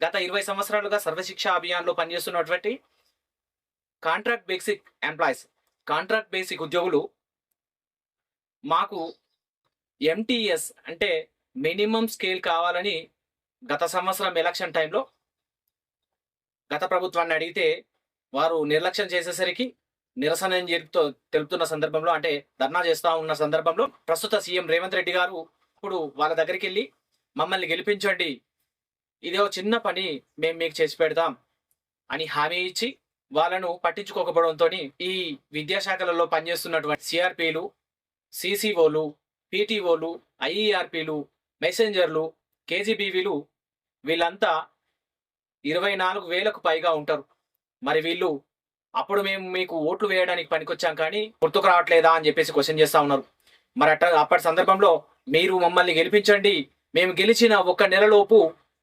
గత ఇరవై సంవత్సరాలుగా సర్వశిక్ష అభియాన్లో పనిచేస్తున్నటువంటి contract basic employees contract basic ఉద్యోగులు మాకు ఎంటీఎస్ అంటే మినిమం స్కేల్ కావాలని గత సంవత్సరం ఎలక్షన్ టైంలో గత ప్రభుత్వాన్ని అడిగితే వారు నిర్లక్ష్యం చేసేసరికి నిరసన జరుపుతో తెలుపుతున్న సందర్భంలో అంటే ధర్నా చేస్తా ఉన్న సందర్భంలో ప్రస్తుత సీఎం రేవంత్ రెడ్డి గారు ఇప్పుడు వాళ్ళ దగ్గరికి వెళ్ళి మమ్మల్ని గెలిపించండి ఇదే చిన్న పని మేము మీకు చేసి పెడతాం అని హామీ ఇచ్చి వాళ్ళను పట్టించుకోకపోవడంతో ఈ విద్యాశాఖలలో పనిచేస్తున్నటువంటి సిఆర్పిలు సిసిఓలు పీటీఓలు ఐఈఆర్పీలు మెసెంజర్లు కేజీబీవీలు వీళ్ళంతా ఇరవై నాలుగు వేలకు పైగా ఉంటారు. మరి వీళ్ళు అప్పుడు మేము మీకు ఓట్లు వేయడానికి పనికొచ్చాం కానీ గుర్తుకు రావట్లేదా అని చెప్పేసి క్వశ్చన్ చేస్తూ ఉన్నారు. మరి అట్ట అప్పటి సందర్భంలో మీరు మమ్మల్ని గెలిపించండి. మేము గెలిచిన ఒక్క నెలలోపు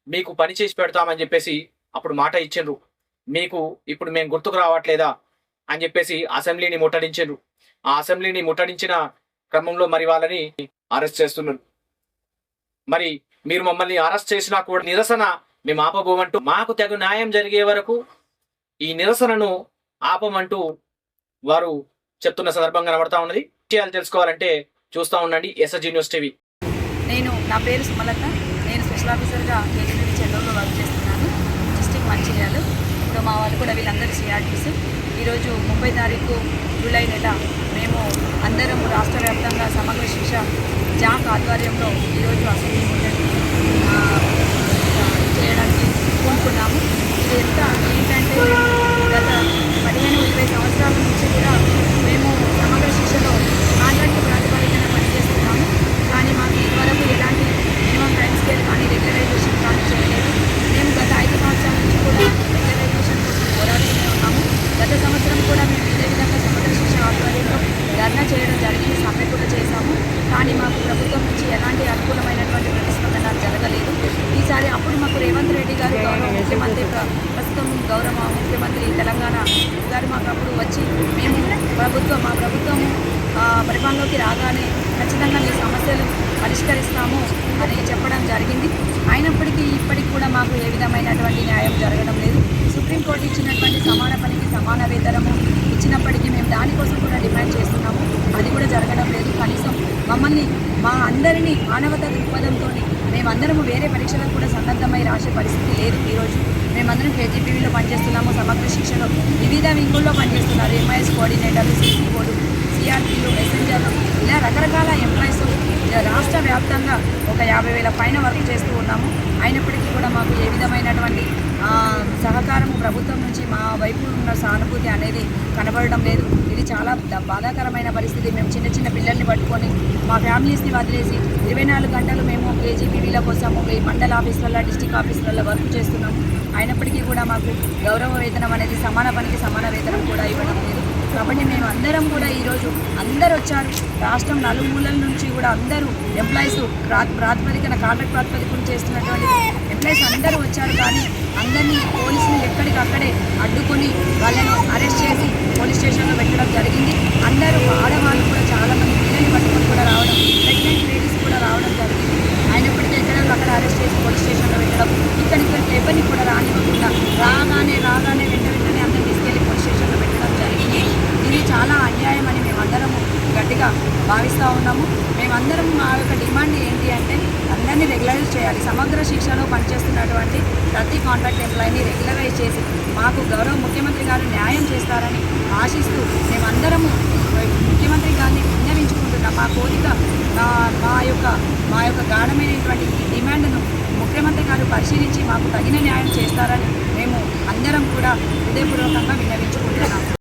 మీకు పని చేసి పెడతామని చెప్పేసి అప్పుడు మాట ఇచ్చిండ్రు. మీకు ఇప్పుడు మేము గుర్తుకు రావట్లేదా అని చెప్పేసి అసెంబ్లీని ముట్టడించిండ్రు. ఆ అసెంబ్లీని ముట్టడించిన క్రమంలో మరి వాళ్ళని అరెస్ట్ చేస్తున్నారు. మరి మీరు మమ్మల్ని అరెస్ట్ చేసినా కూడా నిరసన మేము ఆపబోమంటూ మాకు తగు న్యాయం జరిగే వరకు ఈ నిరసనను ఆపమంటూ వారు చెప్తున్న సందర్భం కనబడతా ఉన్నది. విషయాలు తెలుసుకోవాలంటే చూస్తా ఉండండి ఎస్ఎస్ న్యూస్ టీవీ. నేను నా పేరు సుమలత. నేను స్పెషల్ ఆఫీసర్గా కేజీబీ వర్క్ చేస్తున్నాను. డిస్టిక్ మంచిర్యాలు. ఇప్పుడు మా వాళ్ళు కూడా వీళ్ళందరూ సిఆర్టీస్ ఈరోజు ముప్పై తారీఖు జూలై నెల మేము అందరం రాష్ట్ర వ్యాప్తంగా సమగ్ర శిక్ష జాక్ ఆధ్వర్యంలో ఈరోజు అసెంబ్లీ చేయడానికి కోరుకున్నాము ఇది ఎంత ఏంటంటే గత పదిహేను ఇరవై సంవత్సరాల నుంచి కూడా మేము సమగ్ర శిక్షలో కాంట్రాక్ట్ ప్రాతిపదికన పనిచేస్తున్నాము కానీ మాకు ఇదివరకు ఎలాంటి మినిమం టైం స్కేల్ కానీ రెగ్యులరైజేషన్ కానీ చేయలేదు మేము గత ఐదు సంవత్సరాల నుంచి కూడా రెగ్యులరైజేషన్ కోసం పోరాడుతూనే ఉన్నాము గత సంవత్సరం కూడా మేము ఇదే విధంగా సమగ్ర శిక్ష ఆధ్వర్యంలో ధర్నా చేయడం జరిగింది సమ్మె కూడా చేశాము కానీ మాకు ప్రభుత్వం నుంచి ఎలాంటి అనుకూలమైనటువంటి ప్రతిస్పందన జరగలేదు ఈసారి అప్పుడు మాకు రేవంత్ రెడ్డి గారు గౌరవ ప్రస్తుతం గౌరవ ముఖ్యమంత్రి తెలంగాణ గారు మాకు అప్పుడు వచ్చి మేము ప్రభుత్వం మా ప్రభుత్వము పరిపాలనలోకి రాగానే ఖచ్చితంగా మీ సమస్యలు పరిష్కరిస్తాము అని చెప్పడం జరిగింది. అయినప్పటికీ ఇప్పటికి కూడా మాకు ఏ విధమైనటువంటి న్యాయం జరగడం లేదు. సుప్రీంకోర్టు ఇచ్చినటువంటి సమాన పనికి సమాన వేతనము ఇచ్చినప్పటికీ మేము దానికోసం కూడా డిమాండ్ చేస్తున్నాము. అది కూడా జరగడం లేదు. కనీసం మమ్మల్ని మా అందరినీ మానవత దృక్పథంతో మేమందరము వేరే పరీక్షలకు కూడా సన్నద్ధమై రాసే పరిస్థితి లేదు ఈరోజు. మేమందరం కేజీపీవీలో పనిచేస్తున్నాము. సమగ్ర శిక్షలో వివిధ వింగుల్లో పనిచేస్తున్నారు. ఎంఐఎస్ కోఆర్డినేటర్లు బోర్డు సిఆర్పీలు మెసెంజర్లు ఇలా రకరకాల ఎంప్లాయీస్ రాష్ట్ర వ్యాప్తంగా ఒక యాభై వేల పైన వర్క్ చేస్తూ ఉన్నాము. అయినప్పటికీ కూడా మాకు ఏ విధమైనటువంటి సహకారం ప్రభుత్వం నుంచి మా వైపు ఉన్న సానుభూతి అనేది కనబడడం లేదు. ఇది చాలా బాధాకరమైన పరిస్థితి. మేము చిన్న చిన్న పిల్లల్ని పట్టుకొని మా ఫ్యామిలీస్ని వదిలేసి ఇరవై నాలుగు గంటలు మేము కేజీబీవీల కోసము ఈ మండల ఆఫీసులలో డిస్టిక్ ఆఫీసులలో వర్క్ చేస్తున్నాము. అయినప్పటికీ కూడా మాకు గౌరవ వేతనం అనేది సమాన పనికి సమాన వేతనం కూడా ఇవ్వడం లేదు. కాబట్టి మేము అందరం కూడా ఈరోజు అందరు వచ్చారు. రాష్ట్రం నలుమూలల నుంచి కూడా అందరూ ఎంప్లాయీస్ ప్రాతిపదికన కాంట్రాక్ట్ ప్రాతిపదికన చేస్తున్నటువంటి ఎంప్లాయీస్ అందరూ వచ్చారు. కానీ అందరినీ పోలీసులు ఎక్కడికక్కడే అడ్డుకొని వాళ్ళను అరెస్ట్ చేసి పోలీస్ స్టేషన్లో పెట్టడం జరిగింది. అందరూ ఆడవాళ్ళు కూడా చాలామంది పిల్లల్ని పట్టుకొని కూడా రావడం ప్రెగ్నెంట్ లేడీస్ కూడా రావడం జరిగింది అయినప్పటికీ ఎక్కడ అక్కడ అరెస్ట్ చేసి పోలీస్ స్టేషన్లో పెట్టడం ఇక్కడికి ఎవరిని కూడా రానివ్వకుండా రాగానే రాగానే వెంట వెంటనే అందరిని తీసుకెళ్ళి పోలీస్ స్టేషన్లో పెట్టడం జరిగింది ఇది చాలా అన్యాయం అని మేమందరము గట్టిగా భావిస్తూ ఉన్నాము. మేమందరం మా యొక్క డిమాండ్ ఏంటి అంటే అందరినీ రెగ్యులరైజ్ చేయాలి. సమగ్ర శిక్షలో పనిచేస్తున్నటువంటి ప్రతి కాంట్రాక్ట్ ఎంప్లాయీని రెగ్యులరైజ్ చేసి మాకు గౌరవ ముఖ్యమంత్రి గారు న్యాయం చేస్తారని ఆశిస్తూ మేమందరము ముఖ్యమంత్రి గారిని విన్నవించుకుంటున్నాం. మా కోరిక మా మా యొక్క మా యొక్క గాఢమైనటువంటి ఈ డిమాండ్ను ముఖ్యమంత్రి గారు పరిశీలించి మాకు తగిన న్యాయం చేస్తారని మేము అందరం కూడా హృదయపూర్వకంగా విన్నవించుకుంటున్నాం.